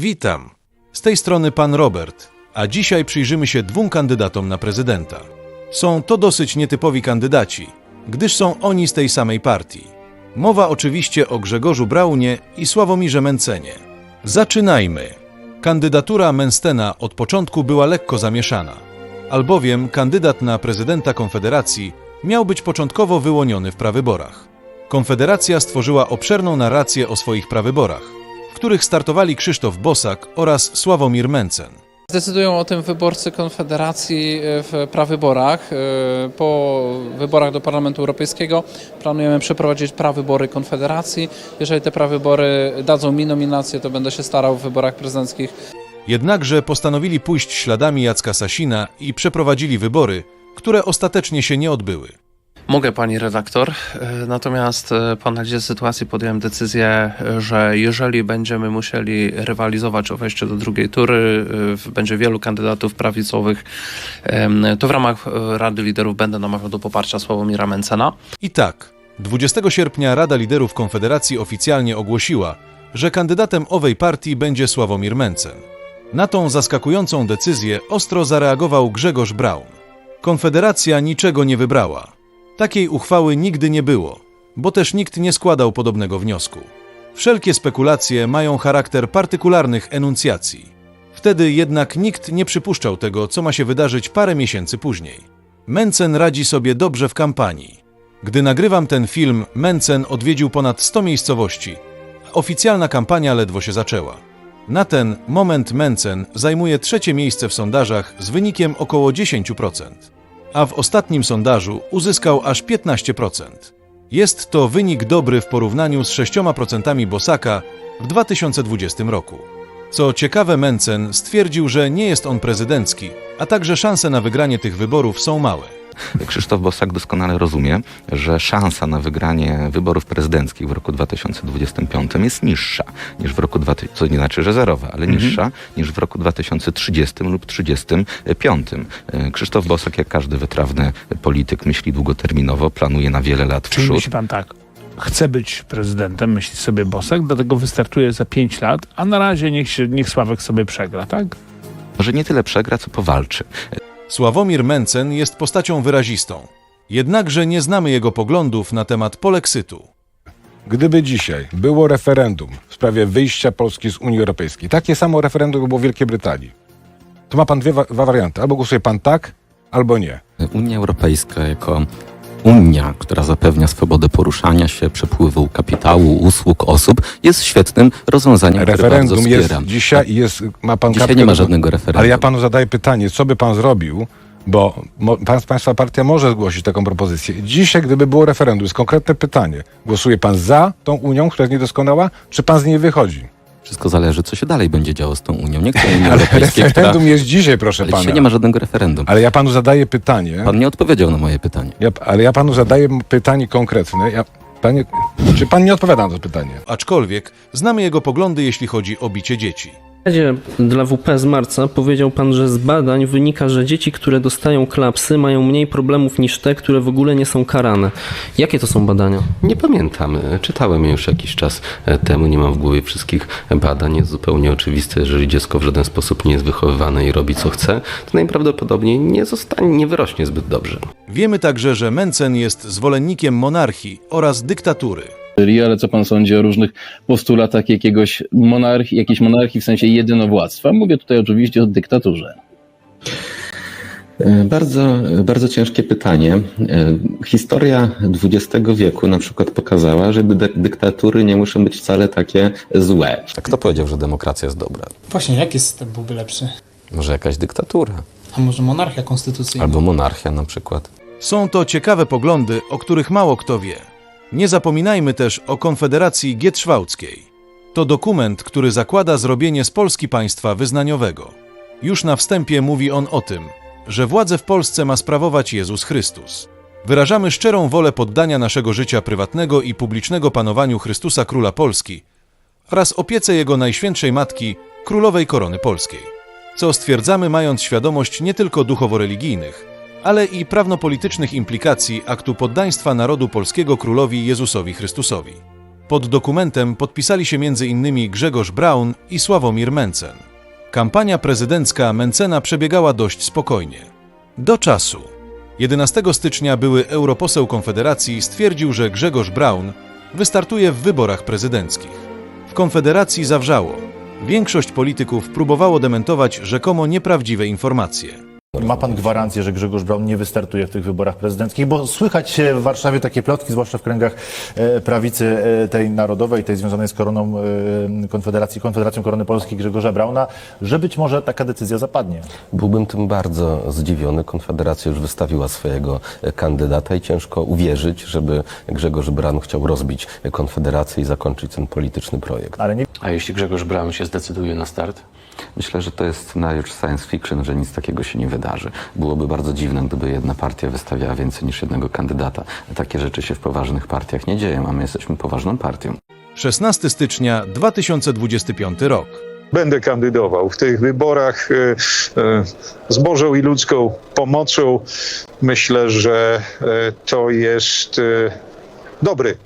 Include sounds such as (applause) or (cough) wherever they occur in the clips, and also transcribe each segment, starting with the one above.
Witam. Z tej strony pan Robert, a dzisiaj przyjrzymy się dwóm kandydatom na prezydenta. Są to dosyć nietypowi kandydaci, gdyż są oni z tej samej partii. Mowa oczywiście o Grzegorzu Braunie i Sławomirze Mencenie. Zaczynajmy. Kandydatura Menstena od początku była lekko zamieszana, albowiem kandydat na prezydenta Konfederacji miał być początkowo wyłoniony w prawyborach. Konfederacja stworzyła obszerną narrację o swoich prawyborach, których startowali Krzysztof Bosak oraz Sławomir Mencen. Zdecydują o tym wyborcy Konfederacji e, w prawyborach. E, Po wyborach do Parlamentu Europejskiego planujemy przeprowadzić prawybory Konfederacji. Jeżeli te prawybory dadzą mi nominację, to będę się starał w wyborach prezydenckich Jednakże postanowili pójść śladami Jacka Sasina i przeprowadzili wybory, które ostatecznie się nie odbyły. Mogę, pani redaktor. E, Natomiast e, po analizie sytuacji podjąłem decyzję, że jeżeli będziemy musieli rywalizować o wejście do drugiej tury, e, będzie wielu kandydatów prawicowych, to w ramach Rady Liderów będę namawiał do poparcia Sławomira Mencena. I tak, 20 sierpnia Rada Liderów Konfederacji oficjalnie ogłosiła, że kandydatem owej partii będzie Sławomir Mencen. Na tą zaskakującą decyzję ostro zareagował Grzegorz Braun. Konfederacja niczego nie wybrała. Takiej uchwały nigdy nie było, bo też nikt nie składał podobnego wniosku. Wszelkie spekulacje mają charakter partykularnych enuncjacji. Wtedy jednak nikt nie przypuszczał tego, co ma się wydarzyć parę miesięcy później. Mencen radzi sobie dobrze w kampanii. Gdy nagrywam ten film, Mencen odwiedził ponad 100 miejscowości. Oficjalna kampania ledwo się zaczęła. Na ten moment Mencen zajmuje trzecie miejsce w sondażach z wynikiem około 10%, a w ostatnim sondażu uzyskał aż 15%. Jest to wynik dobry w porównaniu z 6% Bosaka w 2020 roku. Co ciekawe, Mencen stwierdził, że nie jest on prezydencki, a także szanse na wygranie tych wyborów są małe. Krzysztof Bosak doskonale rozumie, że szansa na wygranie wyborów prezydenckich w roku 2025 jest niższa niż w roku 2000, co nie znaczy, że zerowa, ale niższa niż w roku 2030 lub 2035. E, Krzysztof Bosak, jak każdy wytrawny polityk, myśli długoterminowo, planuje na wiele lat w Czyli przód. myśli pan tak, chce być prezydentem, myśli sobie Bosak, dlatego wystartuje za 5 lat, a na razie niech, się, niech Sławek sobie przegra, tak? Może nie tyle przegra, co powalczy. Sławomir Mencen jest postacią wyrazistą. Jednakże nie znamy jego poglądów na temat poleksitu. Gdyby dzisiaj było referendum w sprawie wyjścia Polski z Unii Europejskiej, takie samo referendum było w Wielkiej Brytanii, to ma pan dwie, wa- dwa warianty. Albo głosuje pan tak, albo nie. Unia Europejska jako Unia, która zapewnia swobodę poruszania się, przepływu kapitału, usług, osób, jest świetnym rozwiązaniem, które Referendum bardzo jest wspieram. dzisiaj i jest, ma pan Dzisiaj nie ma żadnego referendum. Ale ja panu zadaję pytanie, co by pan zrobił, bo mo, pan, państwa partia może zgłosić taką propozycję. Dzisiaj, gdyby było referendum, jest konkretne pytanie. Głosuje pan za tą Unią, która jest niedoskonała, czy pan z niej wychodzi? Wszystko zależy, co się dalej będzie działo z tą Unią. Nie chcę Unii Ale (laughs) Europejskiej, która... referendum jest dzisiaj, proszę Ale pana. dzisiaj nie ma żadnego referendum. Ale ja panu zadaję pytanie. Pan nie odpowiedział na moje pytanie. Ja, ale ja panu zadaję pytanie konkretne. Ja, panie, czy pan nie odpowiada na to pytanie? Aczkolwiek znamy jego poglądy, jeśli chodzi o bicie dzieci. W wywiadzie dla WP z marca powiedział pan, że z badań wynika, że dzieci, które dostają klapsy, mają mniej problemów niż te, które w ogóle nie są karane. Jakie to są badania? Nie pamiętam. Czytałem je już jakiś czas temu. Nie mam w głowie wszystkich badań. Jest zupełnie oczywiste, jeżeli dziecko w żaden sposób nie jest wychowywane i robi co chce, to najprawdopodobniej nie zostanie, nie wyrośnie zbyt dobrze. Wiemy także, że Mencen jest zwolennikiem monarchii oraz dyktatury. Ale co pan sądzi o różnych postulatach jakiegoś monarchii, jakiejś monarchii w sensie jedynowładztwa? Mówię tutaj oczywiście o dyktaturze. E, Bardzo, bardzo ciężkie pytanie. E, Historia XX wieku na przykład pokazała, że dy- dyktatury nie muszą być wcale takie złe. A kto powiedział, że demokracja jest dobra? Właśnie, jaki system byłby lepszy? Może jakaś dyktatura? A może monarchia konstytucyjna? Albo monarchia na przykład? Są to ciekawe poglądy, o których mało kto wie. Nie zapominajmy też o Konfederacji Gietrzwałckiej. To dokument, który zakłada zrobienie z Polski państwa wyznaniowego. Już na wstępie mówi on o tym, że władzę w Polsce ma sprawować Jezus Chrystus. Wyrażamy szczerą wolę poddania naszego życia prywatnego i publicznego panowaniu Chrystusa Króla Polski oraz opiece Jego Najświętszej Matki, Królowej Korony Polskiej. Co stwierdzamy mając świadomość nie tylko duchowo-religijnych, ale i prawnopolitycznych implikacji aktu poddaństwa narodu polskiego królowi Jezusowi Chrystusowi. Pod dokumentem podpisali się m.in. Grzegorz Braun i Sławomir Mencen. Kampania prezydencka Mencena przebiegała dość spokojnie. Do czasu. 11 stycznia były europoseł Konfederacji stwierdził, że Grzegorz Braun wystartuje w wyborach prezydenckich. W Konfederacji zawrzało. Większość polityków próbowało dementować rzekomo nieprawdziwe informacje. Ma pan gwarancję, że Grzegorz Braun nie wystartuje w tych wyborach prezydenckich? Bo słychać się w Warszawie takie plotki, zwłaszcza w kręgach e, prawicy e, tej narodowej, tej związanej z koroną e, Konfederacji, Konfederacją Korony Polskiej Grzegorza Brauna, że być może taka decyzja zapadnie. Byłbym tym bardzo zdziwiony. Konfederacja już wystawiła swojego e, kandydata i ciężko uwierzyć, żeby Grzegorz Braun chciał rozbić Konfederację i zakończyć ten polityczny projekt. Ale nie A jeśli Grzegorz Braun się zdecyduje na start? Myślę, że to jest scenariusz science fiction, że nic takiego się nie wydarzy. Byłoby bardzo dziwne, gdyby jedna partia wystawiała więcej niż jednego kandydata. Takie rzeczy się w poważnych partiach nie dzieją, a my jesteśmy poważną partią. 16 stycznia 2025 rok. Będę kandydował w tych wyborach e, e, z Bożą i ludzką pomocą. Myślę, że e, to jest dobry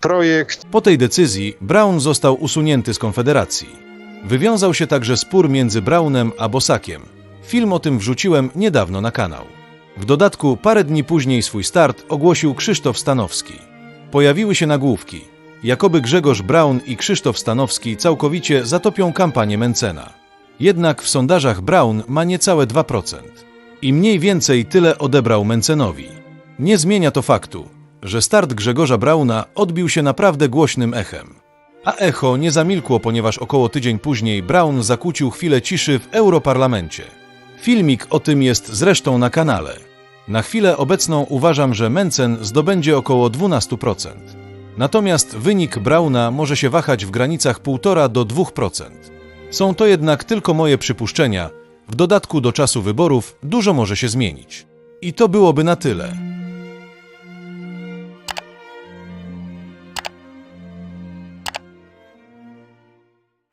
projekt. Po tej decyzji Braun został usunięty z Konfederacji. Wywiązał się także spór między Braunem a Bosakiem. Film o tym wrzuciłem niedawno na kanał. W dodatku parę dni później swój start ogłosił Krzysztof Stanowski. Pojawiły się nagłówki. Jakoby Grzegorz Braun i Krzysztof Stanowski całkowicie zatopią kampanię Mencena. Jednak w sondażach Braun ma niecałe 2%. I mniej więcej tyle odebrał Mencenowi. Nie zmienia to faktu, że start Grzegorza Brauna odbił się naprawdę głośnym echem. A echo nie zamilkło, ponieważ około tydzień później Braun zakłócił chwilę ciszy w Europarlamencie. Filmik o tym jest zresztą na kanale. Na chwilę obecną uważam, że Mencen zdobędzie około 12%. Natomiast wynik Brauna może się wahać w granicach 1,5 do 2%. Są to jednak tylko moje przypuszczenia. W dodatku do czasu wyborów dużo może się zmienić. I to byłoby na tyle.